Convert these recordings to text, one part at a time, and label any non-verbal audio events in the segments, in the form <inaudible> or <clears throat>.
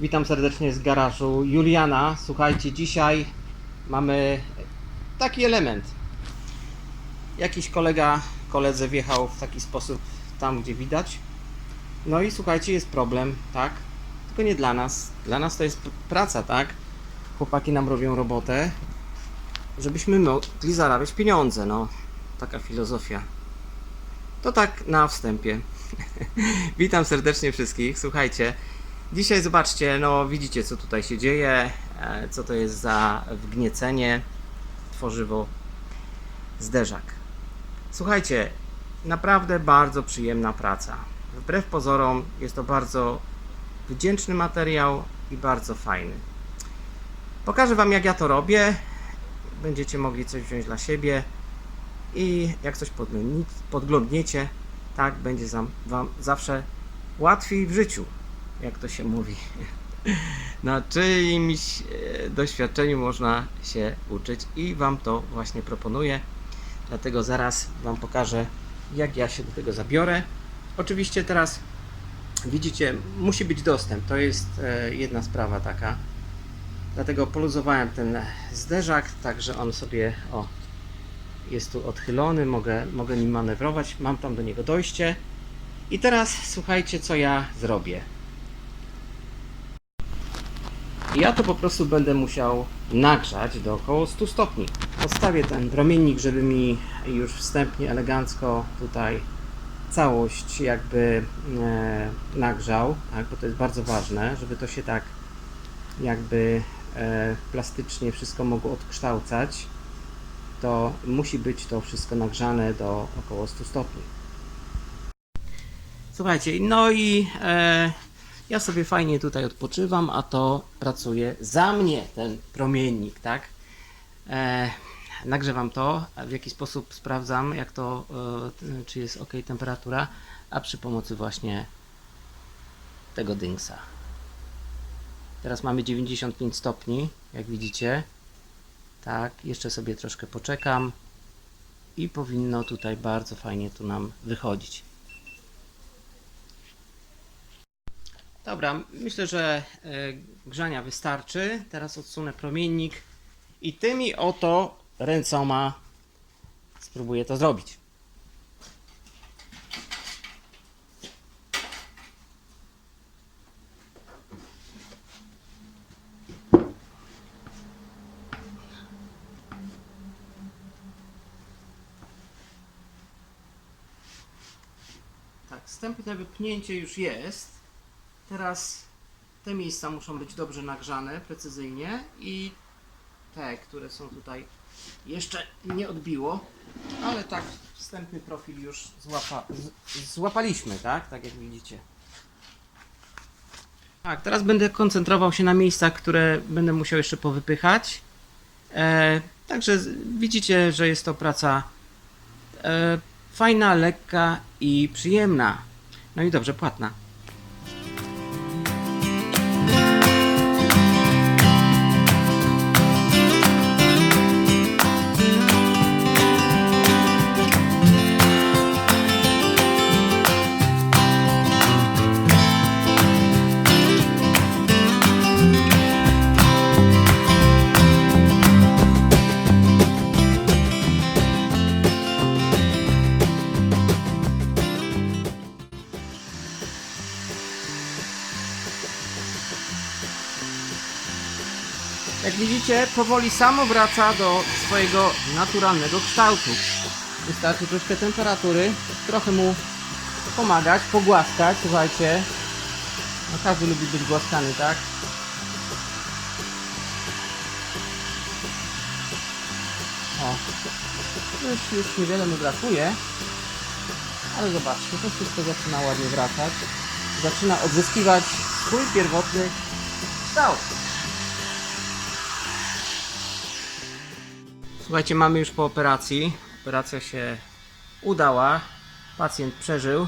Witam serdecznie z garażu Juliana. Słuchajcie, dzisiaj mamy taki element. Jakiś kolega koledze wjechał w taki sposób tam, gdzie widać. No i słuchajcie, jest problem, tak? Tylko nie dla nas. Dla nas to jest praca, tak? Chłopaki nam robią robotę, żebyśmy mogli zarabiać pieniądze, no. Taka filozofia. To tak na wstępie. <laughs> Witam serdecznie wszystkich. Słuchajcie, dzisiaj zobaczcie, no widzicie co tutaj się dzieje, e, co to jest za wgniecenie, tworzywo, zderzak. Słuchajcie, naprawdę bardzo przyjemna praca. Wbrew pozorom jest to bardzo wdzięczny materiał i bardzo fajny. Pokażę Wam jak ja to robię. Będziecie mogli coś wziąć dla siebie i jak coś podglądni- podglądniecie, tak będzie Wam zawsze łatwiej w życiu, jak to się mówi. Na czyimś e, doświadczeniu można się uczyć i Wam to właśnie proponuję. Dlatego zaraz Wam pokażę, jak ja się do tego zabiorę. Oczywiście teraz widzicie, musi być dostęp. To jest e, jedna sprawa taka. Dlatego poluzowałem ten zderzak, tak że on sobie o, jest tu odchylony, mogę, mogę nim manewrować, mam tam do niego dojście. I teraz słuchajcie, co ja zrobię. Ja to po prostu będę musiał nagrzać do około 100 stopni. Odstawię ten promiennik, żeby mi już wstępnie, elegancko tutaj całość jakby e, nagrzał, tak, bo to jest bardzo ważne, żeby to się tak jakby e, plastycznie wszystko mogło odkształcać to musi być to wszystko nagrzane do około 100 stopni. Słuchajcie, no i e, ja sobie fajnie tutaj odpoczywam, a to pracuje za mnie ten promiennik, tak? E, nagrzewam to, w jaki sposób sprawdzam, jak to, e, czy jest ok temperatura, a przy pomocy właśnie tego dyngsa. Teraz mamy 95 stopni, jak widzicie. Tak, jeszcze sobie troszkę poczekam i powinno tutaj bardzo fajnie tu nam wychodzić. Dobra, myślę, że e, grzania wystarczy. Teraz odsunę promiennik i tymi oto ręcoma spróbuję to zrobić. Tak, wstępne wypchnięcie już jest. Teraz te miejsca muszą być dobrze nagrzane, precyzyjnie i te, które są tutaj jeszcze nie odbiło, ale tak wstępny profil już złapa, z, złapaliśmy, tak? Tak jak widzicie. Tak, teraz będę koncentrował się na miejscach, które będę musiał jeszcze powypychać. E, także widzicie, że jest to praca e, fajna, lekka i przyjemna. No i dobrze płatna. Powoli samo wraca do swojego naturalnego kształtu. Wystarczy troszkę temperatury, trochę mu pomagać, pogłaskać, słuchajcie. No każdy lubi być głaskany, tak? O, już, już niewiele mu brakuje, ale zobaczcie, to wszystko zaczyna ładnie wracać. Zaczyna odzyskiwać swój pierwotny kształt. Słuchajcie, mamy już po operacji. Operacja się udała. Pacjent przeżył.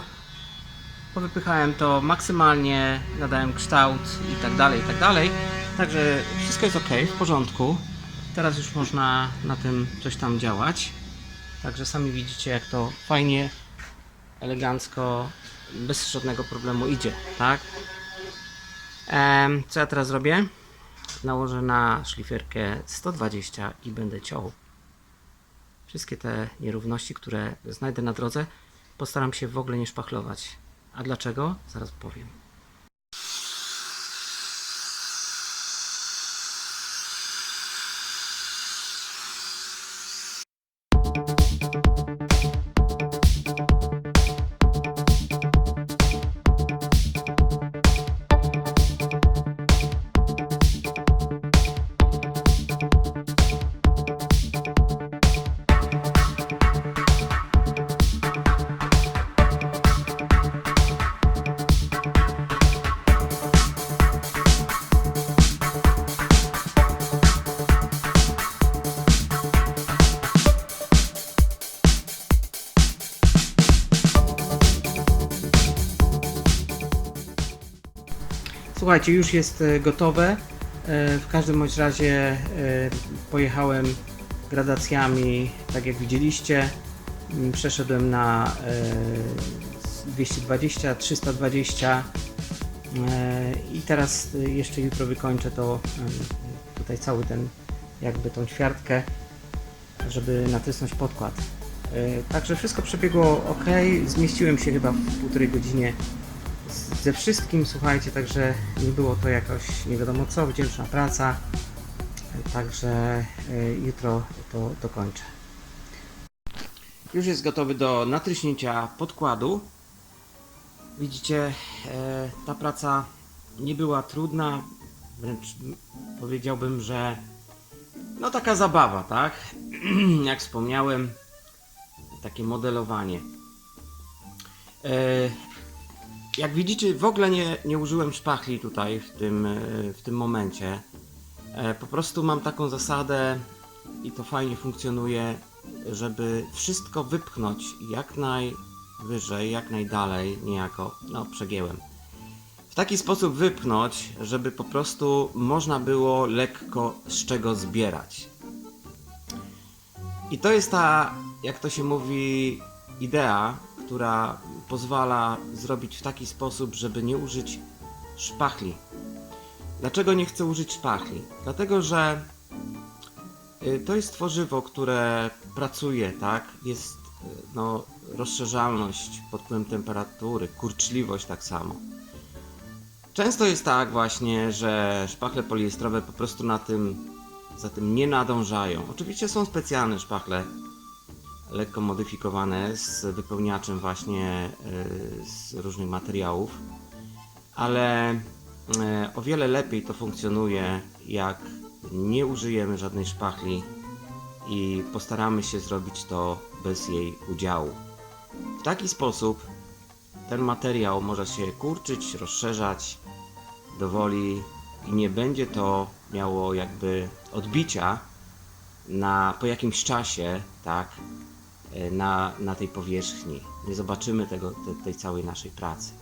Powypychałem to maksymalnie, nadałem kształt i tak dalej, i tak dalej. Także wszystko jest ok, w porządku. Teraz już można na tym coś tam działać. Także sami widzicie, jak to fajnie, elegancko, bez żadnego problemu idzie, tak? Em, co ja teraz zrobię? Nałożę na szlifierkę 120 i będę ciął. Wszystkie te nierówności, które znajdę na drodze, postaram się w ogóle nie szpachlować. A dlaczego? Zaraz powiem. Słuchajcie, już jest e, gotowe. E, W każdym bądź razie e, pojechałem gradacjami, tak jak widzieliście. Mm, Przeszedłem na e, 220, 320 e, i teraz jeszcze jutro wykończę to tutaj cały ten jakby tą ćwiartkę, żeby natrysnąć podkład. Także wszystko przebiegło ok. Zmieściłem się chyba w półtorej godzinie ze wszystkim, słuchajcie, także nie było to jakoś nie wiadomo co, wdzięczna praca. Także y, jutro to dokończę. Już jest gotowy do natryśnięcia podkładu. Widzicie, e, ta praca nie była trudna, wręcz powiedziałbym, że no taka zabawa, tak? <clears throat> Jak wspomniałem, takie modelowanie. Jak widzicie, w ogóle nie, nie użyłem szpachli tutaj w tym, e, w tym momencie. E, Po prostu mam taką zasadę i to fajnie funkcjonuje, żeby wszystko wypchnąć jak najwyżej, jak najdalej, niejako, no przegięłem. W taki sposób wypchnąć, żeby po prostu można było lekko z czego zbierać. I to jest ta, jak to się mówi, idea, która pozwala zrobić w taki sposób, żeby nie użyć szpachli. Dlaczego nie chcę użyć szpachli? Dlatego, że y, to jest tworzywo, które pracuje, tak? Jest y, no, rozszerzalność pod wpływem temperatury, kurczliwość tak samo. Często jest tak właśnie, że szpachle poliestrowe po prostu na tym, za tym nie nadążają. Oczywiście są specjalne szpachle, lekko modyfikowane z wypełniaczem właśnie y, z różnych materiałów, ale y, o wiele lepiej to funkcjonuje, jak nie użyjemy żadnej szpachli i postaramy się zrobić to bez jej udziału. W taki sposób ten materiał może się kurczyć, rozszerzać dowoli i nie będzie to miało jakby odbicia na, po jakimś czasie, tak, e, na, na tej powierzchni. Nie zobaczymy tego, te, tej całej naszej pracy.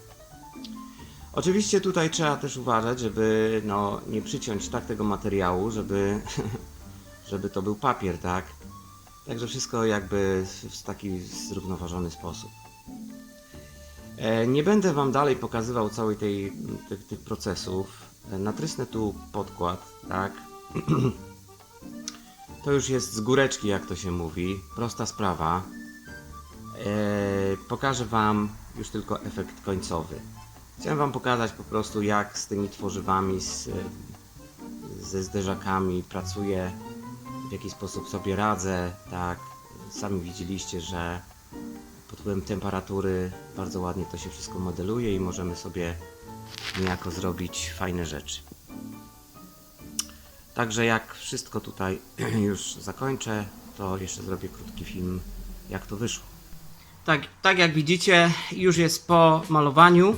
Oczywiście tutaj trzeba też uważać, żeby no, nie przyciąć tak tego materiału, żeby, <laughs> żeby to był papier, tak? Także wszystko jakby w taki zrównoważony sposób. E, Nie będę Wam dalej pokazywał całej tej, tych, tych procesów. E, Natrysnę tu podkład, tak? <clears throat> To już jest z góreczki, jak to się mówi. Prosta sprawa. E, pokażę Wam już tylko efekt końcowy. Chciałem Wam pokazać po prostu, jak z tymi tworzywami, z, ze zderzakami pracuję, w jaki sposób sobie radzę, tak. Sami widzieliście, że pod wpływem temperatury bardzo ładnie to się wszystko modeluje i możemy sobie niejako zrobić fajne rzeczy. Także jak wszystko tutaj <clears throat> już zakończę, to jeszcze zrobię krótki film, jak to wyszło. Tak, tak jak widzicie, już jest po malowaniu.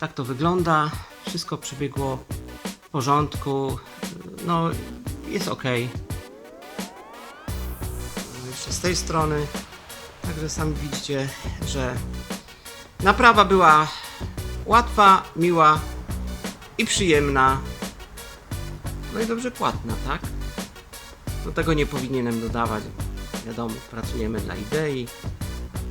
Tak to wygląda. Wszystko przebiegło w porządku. No, jest ok. Jeszcze z tej strony. Także sami widzicie, że naprawa była łatwa, miła i przyjemna. No i dobrze płatna, tak? Do tego nie powinienem dodawać. Wiadomo, pracujemy dla idei,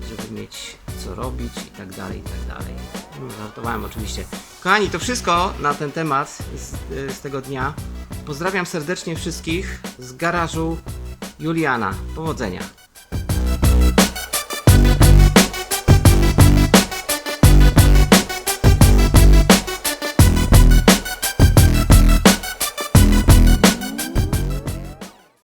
żeby mieć co robić i tak dalej, i tak dalej. No, żartowałem oczywiście. Kochani, to wszystko na ten temat z, z tego dnia. Pozdrawiam serdecznie wszystkich z garażu Juliana. Powodzenia.